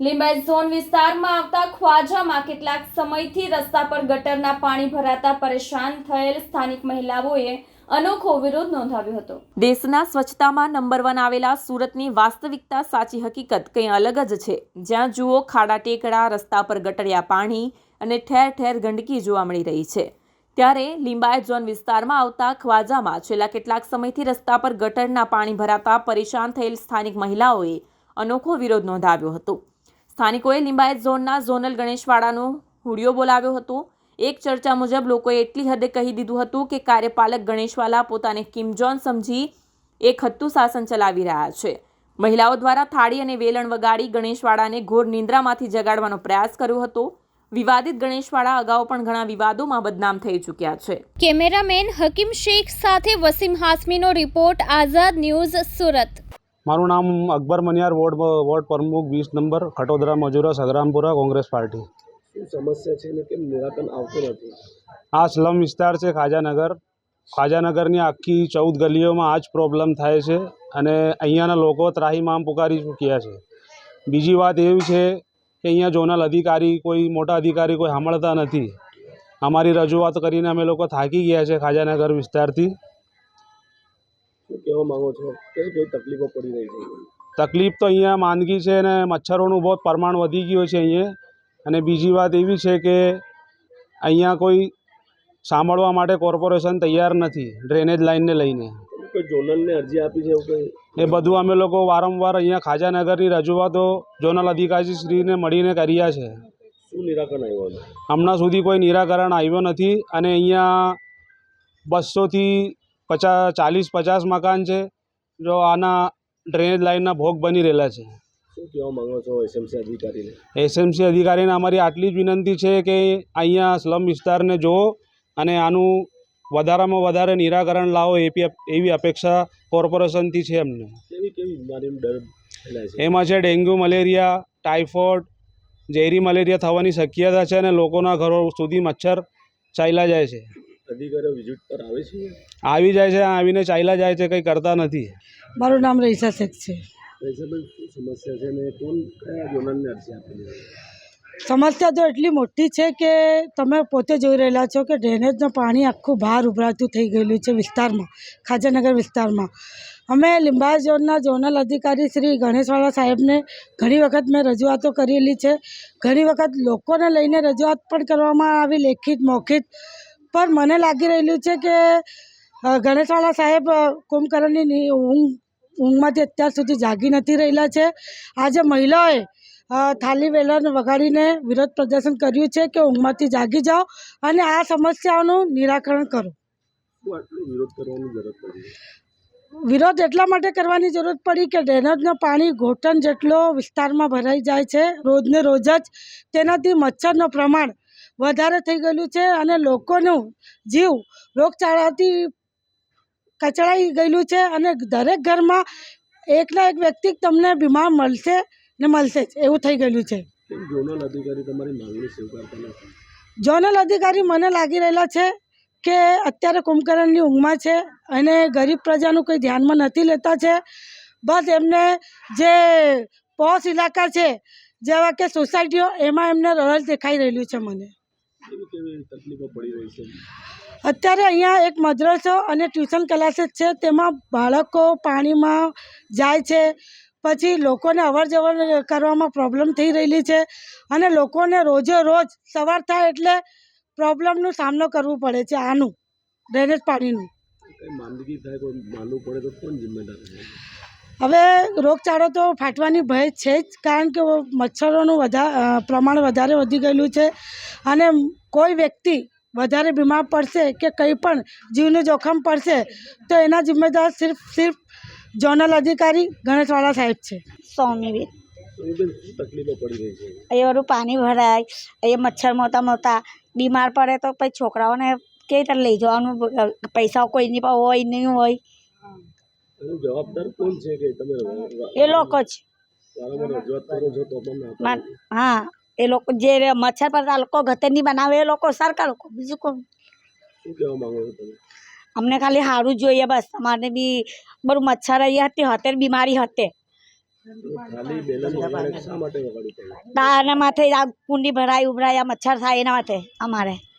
લીંબાયત zone વિસ્તારમાં આવતા ખ્વાજામાં કેટલાક સમયથી રસ્તા પર ગટરના પાણી ભરાતા પરેશાન થયેલ સ્થાનિક મહિલાઓએ અનોખો વિરોધ નોંધાવ્યો હતો. દેશના સ્વચ્છતામાં નંબર વન આવેલા સુરતની વાસ્તવિકતા સાચી હકીકત કંઈ અલગ જ છે. જ્યાં જુઓ ખાડા ટેકડા, રસ્તા પર ગટરિયા પાણી અને ઠેર ઠેર ગંદકી જોવા મળી રહી છે. ત્યારે લિંબાયત ઝોન વિસ્તારમાં આવતા ખ્વાજામાં છેલ્લા કેટલાક સમયથી રસ્તા પર ગટરના પાણી ભરાતા પરેશાન થયેલ સ્થાનિક મહિલાઓએ અનોખો વિરોધ નોંધાવ્યો હતો. સ્થાનિકોએ લિંબાયત ઝોનના ઝોનલ ગણેશવાડાનો હુડિયો બોલાવ્યો હતો. એક ચર્ચા મુજબ લોકોએ એટલી હદે કહી દીધું હતું કે કાર્યપાલક ગણેશવાલા પોતાને કિમ જોન સમજી એક હત્તુ શાસન ચલાવી રહ્યા છે. મહિલાઓ દ્વારા થાળી અને વેલણ વગાડી ગણેશવાડાને ઘોર નિંદ્રામાંથી જગાડવાનો પ્રયાસ કર્યો હતો. વિવાદિત ગણેશવાડા અગાઉ પણ ઘણા વિવાદોમાં બદનામ થઈ ચૂક્યા છે. કેમેરામેન હકીમ શેખ સાથે વસીમ હાસમીનો રિપોર્ટ આઝાદ ન્યૂઝ સુરત. મારું નામ અકબર મનિયાર વોર્ડ વોર્ડ પ્રમુખ વીસ નંબર ખટોદરા મજૂરા સગરામપુરા કોંગ્રેસ પાર્ટી. શું સમસ્યા છે ને કેમ નિરાકરણ આવતું નથી? આ સ્લમ વિસ્તાર છે ખાજાનગર. ખાજાનગરની આખી ચૌદ ગલીઓમાં આ જ પ્રોબ્લેમ થાય છે અને અહીંયાના લોકો ત્રાહીમામ પુકારી ચૂક્યા છે. બીજી વાત એવી છે કે અહીંયા ઝોનલ અધિકારી કોઈ મોટા અધિકારી કોઈ સાંભળતા નથી. અમારી રજૂઆત કરીને અમે લોકો થાકી ગયા છે ખાજાનગર વિસ્તારથી. શું કહેવા માગો છો? કઈ કઈ તકલીફો પડી રહી છે? તકલીફ તો અહીંયા માંદગી છે અને મચ્છરોનું બહુ પ્રમાણ વધી ગયું છે અહીંયા. અને બીજી વાત એવી છે કે અહીંયા કોઈ સાંભળવા માટે કોર્પોરેશન તૈયાર નથી ડ્રેનેજ લાઇનને લઈને. ઝોનલને અરજી આપી છે એ બધું અમે લોકો વારંવાર અહીંયા ખાજાનગરની રજૂઆતો ઝોનલ અધિકારીશ્રીને મળીને કર્યા છે. શું નિરાકરણ આવ્યું હમણાં સુધી કોઈ નિરાકરણ આવ્યો નથી અને અહીંયા બસોથી પચાસ ચાલીસ પચાસ મકાન છે જો આના ડ્રેનેજ લાઇનના ભોગ બની રહેલા છે. શું કહેવા માગો છો એસએમસી અધિકારીને? એસએમસી અધિકારીને અમારી આટલી જ વિનંતી છે કે અહીંયા સ્લમ વિસ્તારને જુઓ અને આનું વધારામાં વધારે નિરાકરણ લાવો એપી એવી અપેક્ષા કોર્પોરેશનથી છે એમને કેવી કેવી બીમારીનો ડર એમાં છે ડેન્ગ્યુ મલેરિયા ટાઇફોઇડ ઝેરી મલેરિયા થવાની શક્યતા છે અને લોકોના ઘરો સુધી મચ્છર ચાલ્યા જાય છે. અધિકારીઓ વિઝિટ પર આવે છે? આવી જાય છે આવીને ચાલ્યા જાય છે કંઈ કરતા નથી. મારું નામ રહીસા શેખ છે. સમસ્યા છે ને કોણ કયા જોનલને અરજી આપેલી સમસ્યા તો એટલી મોટી છે કે તમે પોતે જોઈ રહેલા છો કે ડ્રેનેજનું પાણી આખું બહાર ઉભરાતું થઈ ગયેલું છે વિસ્તારમાં ખાજાનગર વિસ્તારમાં. અમે લીંબાયત ઝોનના ઝોનલ અધિકારી શ્રી ગણેશવાળા સાહેબને ઘણી વખત મેં રજૂઆતો કરેલી છે. ઘણી વખત લોકોને લઈને રજૂઆત પણ કરવામાં આવી લેખિત મૌખિત પણ મને લાગી રહેલું છે કે ગણેશવાળા સાહેબ કુંભકર્ણની ઊંઘ ઊંઘમાંથી અત્યાર સુધી જાગી નથી રહેલા છે. આજે મહિલાઓએ થાલી વેલણ વગાડીને વિરોધ પ્રદર્શન કર્યું છે કે ઊંઘમાંથી જાગી જાઓ અને આ સમસ્યાઓનું નિરાકરણ કરો. વિરોધ એટલા માટે કરવાની જરૂર પડી કે ડ્રેનેજનો પાણી ઘોટણ જેટલો વિસ્તારમાં ભરાઈ જાય છે રોજને રોજ જ તેનાથી મચ્છરનું પ્રમાણ વધારે થઈ ગયેલું છે અને લોકોનું જીવ રોગચાળાથી કચડાઈ ગયેલું છે અને દરેક ઘરમાં એકના એક વ્યક્તિ તમને બીમાર મળશે ને મળશે જ. એવું થઈ ગયેલું છે. ઝોનલ અધિકારી તમારી માંગણી સ્વીકારતા નથી? ઝોનલ અધિકારી મને લાગી રહેલા છે કે અત્યારે કુંભકરણની ઊંઘમાં છે અને ગરીબ પ્રજાનું કોઈ ધ્યાનમાં નથી લેતા છે. બસ એમને જે પોશ ઇલાકા છે જેવા કે સોસાયટીઓ એમાં એમને રસ દેખાઈ રહેલું છે મને. કેવી કેવી તકલીફો પડી રહી છે? અત્યારે અહીંયા એક મદ્રસો અને ટ્યુશન ક્લાસીસ છે તેમાં બાળકો પાણીમાં જાય છે પછી લોકોને અવર જવર કરવામાં પ્રોબ્લેમ થઈ રહેલી છે અને લોકોને રોજે રોજ સવાર થાય એટલે પ્રોબ્લેમનો સામનો કરવો પડે છે આનું ડ્રેનેજ પાણીનું. માંદગી થાય કોઈ માનવું પડે તો કોણ જિમ્મેદાર હવે રોગચાળો તો ફાટવાની ભય છે જ કારણ કે મચ્છરોનું વધા પ્રમાણ વધારે વધી ગયેલું છે અને કોઈ વ્યક્તિ વધારે બીમાર પડશે કે કંઈ પણ જીવનું જોખમ પડશે તો એના જિમ્મેદાર સિર્ફ સિર્ફ ઝોનલ અધિકારી ગણેશવાળા સાહેબ છે. સોમીબેન તકલીફો પડી રહી છે? અહીંયા પાણી ભરાય અહીંયા મચ્છર મોટા મોટા બીમાર પડે તો પછી છોકરાઓને કેવી રીતે લઈ જવાનું? પૈસા કોઈની પાસે હોય નહીં હોય. જવાબદાર કોણ છે કે તમે એ લોકો જ. હા એ લોકો જે મચ્છર પર આ લોકો ગતરની બનાવે એ લોકો સરકાર લોકો બીજું તમે? અમને ખાલી સારું જોઈએ બસ અમારે બી બધું મચ્છર અહીંયા હતી હતે બીમારી હતે. તારા માથે આ કુંડી ભરાય ઉભરાય મચ્છર થાય એના માટે અમારે.